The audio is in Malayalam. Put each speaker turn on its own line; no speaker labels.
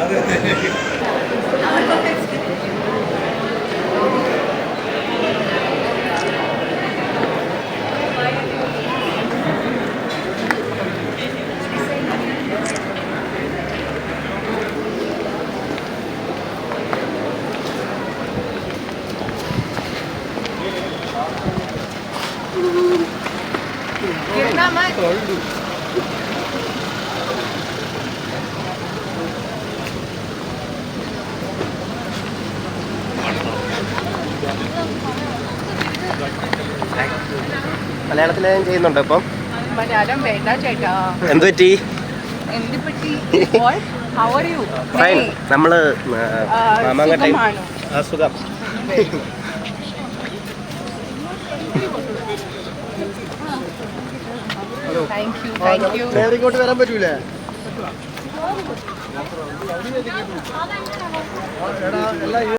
Get that much? മലയാളത്തിൽ ഞാൻ ചെയ്യുന്നുണ്ടോ ഇപ്പം?
മലയാളം വേണ്ട ചേട്ടാ.
എന്ത് പറ്റി?
എന്ത് പറ്റി? ഹൗ ആർ യു
ഫൈൻ നമ്മൾ മാമാങ്കട്ടയും
സുഖമാണോ.
ആ സുഖം.
താങ്ക് യു താങ്ക് യു
നേരെ ഇങ്ങോട്ട് വരാൻ പറ്റൂലേ. എടാ എല്ലാം